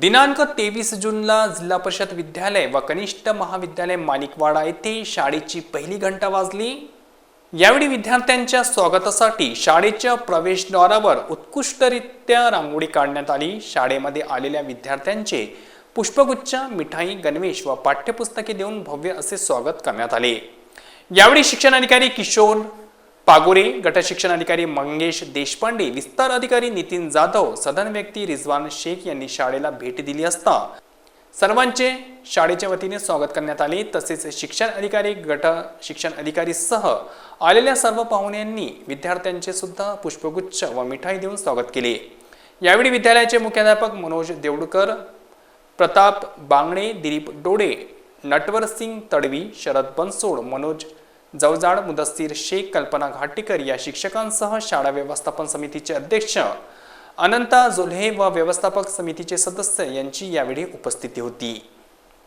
दिनांक तेवीस जूनला जिल्हा परिषद विद्यालय व कनिष्ठ महाविद्यालय माणिकवाडा येथे शाळेची पहिली घंटा वाजली. यावेळी विद्यार्थ्यांच्या स्वागतासाठी शाळेच्या प्रवेशद्वारावर उत्कृष्टरित्या रांगोळी काढण्यात आली. शाळेमध्ये आलेल्या विद्यार्थ्यांचे पुष्पगुच्छ मिठाई गणवेश व पाठ्यपुस्तके देऊन भव्य असे स्वागत करण्यात आले. यावेळी शिक्षण अधिकारी किशोर पागोरे गट शिक्षण अधिकारी मंगेश देशपांडे विस्तार अधिकारी नितीन जाधव सदन व्यक्ती रिजवान शेख यांनी शाळेला भेट दिली असता. सर्वांचे शाळेच्या वतीने स्वागत करण्यात आले. तसेच शिक्षण अधिकारी गट शिक्षण अधिकारी सह आलेल्या सर्व पाहुण्यांनी विद्यार्थ्यांचे सुद्धा पुष्पगुच्छ व मिठाई देऊन स्वागत केले. यावेळी विद्यालयाचे मुख्याध्यापक मनोज देवडकर प्रताप बांगणे दिलीप डोडे नटवरसिंग तडवी शरद बनसोड मनोज जवजाड मुदस्सीर शेख कल्पना घाटीकर या शिक्षकांसह शाळा व्यवस्थापन समितीचे अध्यक्ष अनंता जोल्हे व व्यवस्थापक समितीचे सदस्य यांची यावेळी उपस्थिती होती.